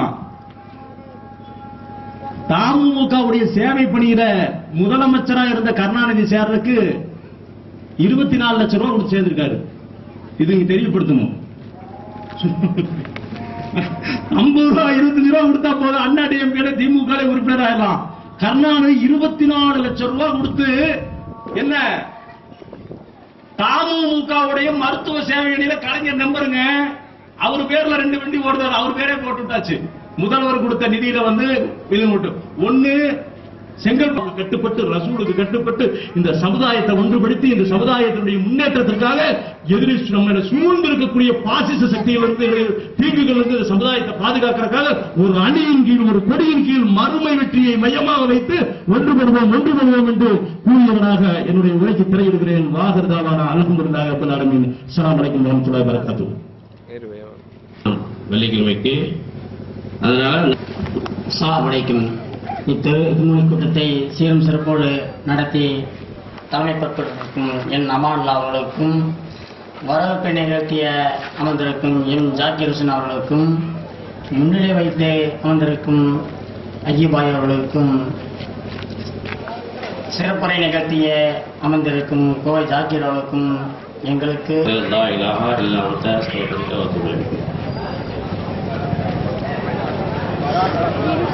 தான் தமுகவுடைய சேவை பணியில முதலமைச்சரா இருந்த கருணாநிதி சேர்றதுக்கு இருபத்தி நாலு லட்சம் ரூபாய் கொடுத்து சேர்ந்திருக்காரு. இது இங்க தெரியப்படுத்தணும். ஐம்பது ரூபாய் இருபத்தஞ்சு ரூபாய் கொடுத்தா போதும். அண்ணா டிஎம்கே திமுக உறுப்பினர் ஆயிடலாம். கருணாநிதி இருபத்தி நாலு லட்சம் ரூபாய் கொடுத்து என்ன? தமுகவுடைய மருத்துவ சேவை கலைஞர் நம்பருங்க. அவர் பேர்ல ரெண்டு வண்டி ஓடுதார் அவர் பேரே போட்டு விட்டாச்சு முதல்வர் கொடுத்த நிதியில வந்து இது ஒண்ணு செங்கல் கட்டுப்பட்டு ரசூலுக்கு கட்டுப்பட்டு இந்த சமுதாயத்தை ஒன்றுபடுத்தி இந்த சமுதாயத்தினுடைய முன்னேற்றத்திற்காக எதிரி நம்ம சூழ்ந்து இருக்கக்கூடிய பாசிச சக்தியிலிருந்து தீங்குகள் இருந்து இந்த சமுதாயத்தை பாதுகாக்கிறதுக்காக ஒரு அணியின் கீழ் ஒரு கொடியின் கீழ் மறுமை வெற்றியை மையமாக வைத்து ஒன்றுபடுவோம் ஒன்றுபடுவோம் என்று கூறியவனாக என்னுடைய உரைக்கு திரையிடுகிறேன். வாகர்தாவான அழகும் இருந்தாக ஆலமீன். அஸ்ஸலாமு அலைக்கும் வெள்ளிக்கிழமைக்கு. அதனால அஸ்ஸலாமு அலைக்கும் இத்திருமணி கூட்டத்தை சீரும் சிறப்போடு நடத்தி தலைமை என் அமான்லா அவர்களுக்கும் வரவேற்பை நிகழ்த்திய அமர்ந்திருக்கும் எம் ஜாக்கிர் ஹுசன் அவர்களுக்கும் முன்னிலை வைத்து அமர்ந்திருக்கும் அஜிபாய் அவர்களுக்கும் சிறப்புரை நிகழ்த்திய அமர்ந்திருக்கும் கோவை ஜாக்கிர் அவர்களுக்கும் எங்களுக்கு